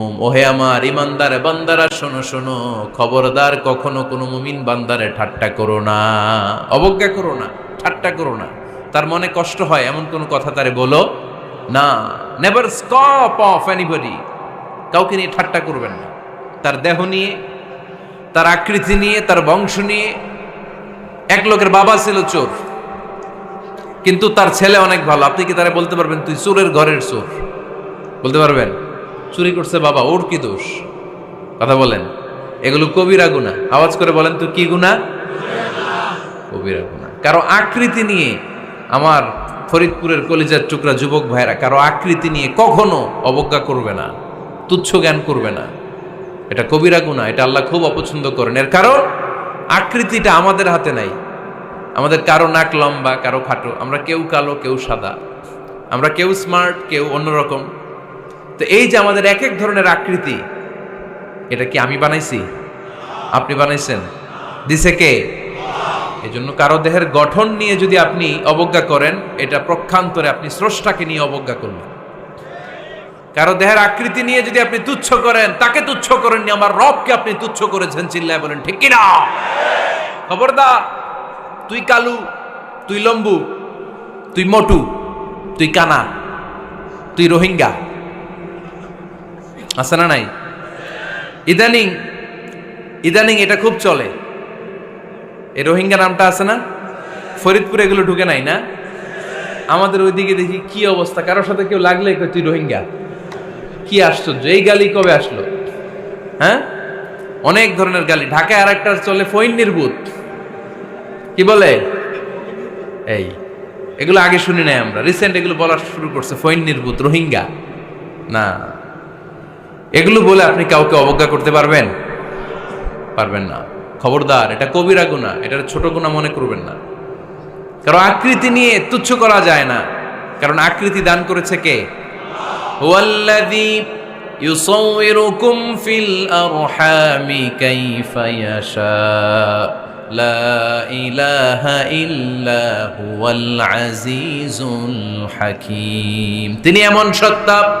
ওহে আমার ইমানদার বান্দারা, শোনো শোনো, খবরদার কখনো কোনো মুমিন বান্দারে ঠাট্টা করো না। অবজ্ঞা করো না, ঠাট্টা করো না। তার মনে কষ্ট হয়, এমন কোনো কথা তারে বলো না। নেভার স্টপ অফ এনিবডি কাউকে নিয়ে ঠাট্টা করবেন না। তার দেহ নিয়ে, তার আকৃতি নিয়ে, তার বংশ নিয়ে, এক লোকের বাবা ছিল চোর, কিন্তু তার ছেলে অনেক ভালো। আপনি কি তারা বলতে পারবেন, তুই চোরের ঘরের চোর? বলতে পারবেন? চুরি করছে বাবা, ওর কি দোষ? কথা বলেন। এগুলো কবিরা গুণা আওয়াজ করে বলেন তুই কি গুণা কবিরা গুণা কারও আকৃতি নিয়ে আমার ফরিদপুরের কলিজার টুকরা যুবক ভাইরা কারও আকৃতি নিয়ে কখনো অবজ্ঞা করবে না, তুচ্ছ জ্ঞান করবে না। এটা কবিরা গুণা এটা আল্লাহ খুব অপছন্দ করেন। এর কারণ, আকৃতিটা আমাদের হাতে নাই। আমাদের কারও নাক লম্বা, কারও খাটো। আমরা কেউ কালো, কেউ সাদা। আমরা কেউ স্মার্ট কেউ অন্যরকম। তো এই যে আমাদের এক এক ধরনের আকৃতি, এটা কি আমি বানাইছি? আপনি বানাইছেন। দিছে কে? এই জন্য কারও দেহের গঠন নিয়ে যদি আপনি অবজ্ঞা করেন, এটা প্রক্ষান্তরে আপনি স্রষ্টাকে নিয়ে অবজ্ঞা করবেন। কারও দেহের আকৃতি নিয়ে যদি আপনি তুচ্ছ করেন, তাকে তুচ্ছ করেননি, আমার রবকে আপনি তুচ্ছ করেছেন, চিল্লায় বলেন, ঠিক কিনা? খবরদার, তুই কালু, তুই লম্বু, তুই মটু, তুই কানা, তুই রোহিঙ্গা। আছে না নাই? ইদানিং ইদানিং এটা খুব চলে। এই রোহিঙ্গা নামটা আছে না? ফরিদপুরে এগুলো ঢুকে নাই না? আমাদের ওইদিকে দেখি কি অবস্থা, কারোর সাথে কেউ লাগলে তুই রোহিঙ্গা? কি আশ্চর্য, এই গালি কবে আসলো? হ্যাঁ? অনেক ধরনের গালি। ঢাকায় আর একটা চলে ফৈন নির্বুত কি বলে? এই, এগুলো আগে শুনি নাই আমরা। রিসেন্ট এগুলো বলা শুরু করছে ফৈন নির্বুত রোহিঙ্গা। না। এগুলো বলে আপনি কাউকে অবজ্ঞা করতে পারবেন? পারবেন না। খবরদার, এটা কবিরা গুণা এটা ছোট গুণা মনে করবেন না। কারণ আকৃতি নিয়ে তুচ্ছ করা যায় না। কারণ আকৃতি দান করেছে কে? তিনি এমন সত্তা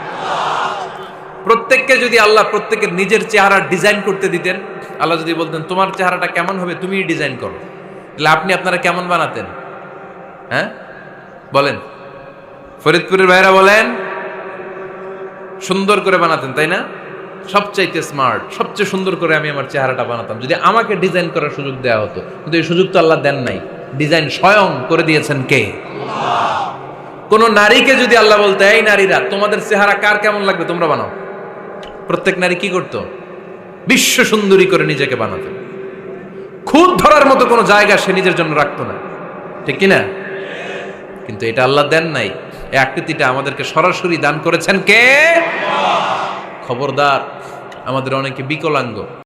প্রত্যেককে যদি আল্লাহ প্রত্যেকের নিজের চেহারা ডিজাইন করতে দিতেন, আল্লাহ যদি বলতেন, তোমার চেহারাটা কেমন হবে তুমি ডিজাইন করো। তাহলে আপনি আপনারা কেমন বানাতেন? হ্যাঁ? বলেন। ফরিদপুরের ভাইরা বলেন, সুন্দর করে বানাতেন, তাই না? সবচাইতে স্মার্ট সবচেয়ে সুন্দর করে আমি আমার চেহারাটা বানাতাম। যদি আমাকে ডিজাইন করার সুযোগ দেওয়া হতো, কিন্তু এই সুযোগ তো আল্লাহ দেন নাই। ডিজাইন স্বয়ং করে দিয়েছেন কে? কোন নারীকে যদি আল্লাহ বলতে, এই নারীরা, তোমাদের চেহারা কার কেমন লাগবে? তোমরা বানাও। প্রত্যেক নারী কি করতো? বিশ্ব সুন্দরী করে নিজেকে বানাতো। খুদ ধরার মতো কোনো জায়গা সে নিজের জন্য রাখতো না। ঠিক কিনা? কিন্তু এটা আল্লাহ দেন নাই। এই আকৃতিটা আমাদেরকে সরাসরি দান করেছেন কে? খবরদার। আমাদের অনেকে বিকলাঙ্গ।